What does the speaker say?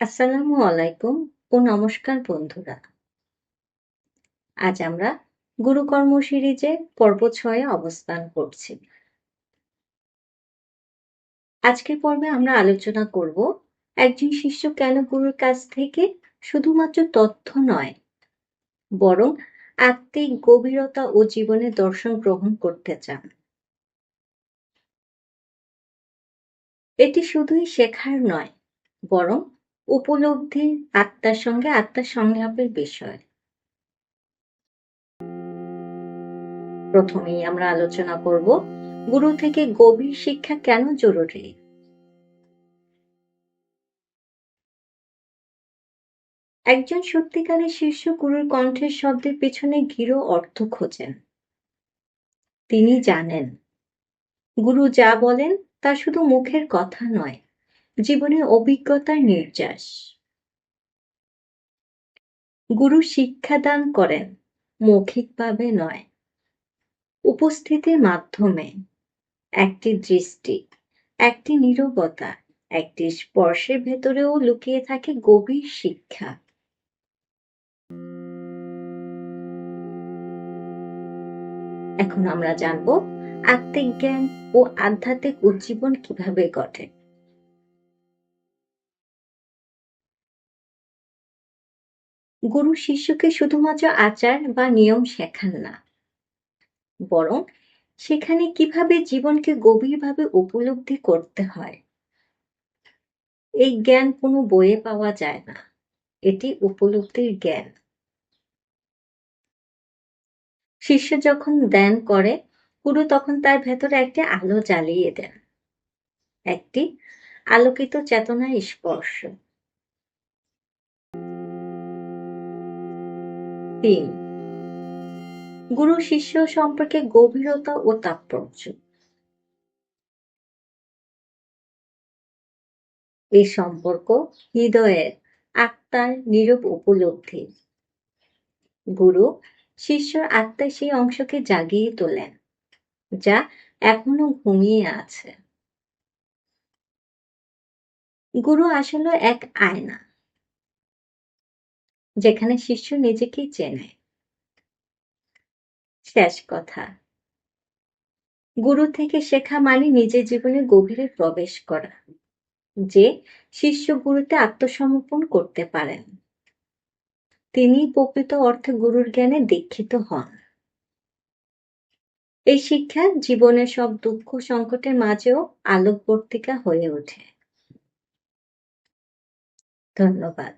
আসসালামু আলাইকুম ও নমস্কার বন্ধুরা। আজ আমরা গুরুকর্ম সিরিজে পর্ব ছয়ে অবস্থান করছি। আজকের পর্বে আমরা আলোচনা করব, একজন শিষ্য কেন গুরুর কাছ থেকে শুধুমাত্র তথ্য নয়, বরং আত্মিক গভীরতা ও জীবনের দর্শন গ্রহণ করতে চান। এটি শুধুই শেখার নয়, বরং উপলব্ধি, আত্মার সঙ্গে আত্মার সংলাপের বিষয়। প্রথমেই আমরা আলোচনা করব, গুরু থেকে গভীর শিক্ষা কেন জরুরি? একজন সত্যিকারের শিষ্য গুরুর কণ্ঠের শব্দের পেছনে গিরো অর্থ খোঁজেন। তিনি জানেন, গুরু যা বলেন তা শুধু মুখের কথা নয় জীবনের অভিজ্ঞতার নির্যাস। গুরু শিক্ষাদান করেন, মৌখিকভাবে নয়। উপস্থিতির মাধ্যমে একটি দৃষ্টি, একটি নীরবতা, একটি স্পর্শের ভেতরেও লুকিয়ে থাকে গভীর শিক্ষা। এখন আমরা জানব আত্মিক জ্ঞান ও আধ্যাত্মিক উজ্জীবন কীভাবে ঘটে। গুরু শিষ্যকে শুধুমাত্র আচার বা নিয়ম শেখান না, বরং সেখানে কীভাবে জীবনকে গভীরভাবে উপলব্ধি করতে হয়, এই জ্ঞান কোনো বইয়ে পাওয়া যায় না। এটি উপলব্ধির জ্ঞান। শিষ্য যখন ধ্যান করে, গুরু তখন তার ভেতরে একটি আলো জ্বালিয়ে দেন। একটি আলোকিত চেতনার স্পর্শ। তিন। গুরু শিষ্য সম্পর্কে গভীরতা ও তাৎপর্য। এই সম্পর্ক হৃদয়ের আত্মার নীরব উপলব্ধি। গুরু শিষ্যর আত্মায় সেই অংশকে জাগিয়ে তোলেন, যা এখনও ঘুমিয়ে আছে। গুরু আসলে এক আয়না। যেখানে শিষ্য নিজেকেই চেনে। শেষ কথা। গুরু থেকে শেখা মানে নিজের জীবনে গভীরে প্রবেশ করা, যে শিষ্য গুরুতে আত্মসমর্পণ করতে পারেন। তিনি প্রকৃত অর্থে গুরুর জ্ঞানে দীক্ষিত হন। এই শিক্ষা জীবনের সব দুঃখ সংকটের মাঝেও আলোকবর্তিকা হয়ে ওঠে। ধন্যবাদ।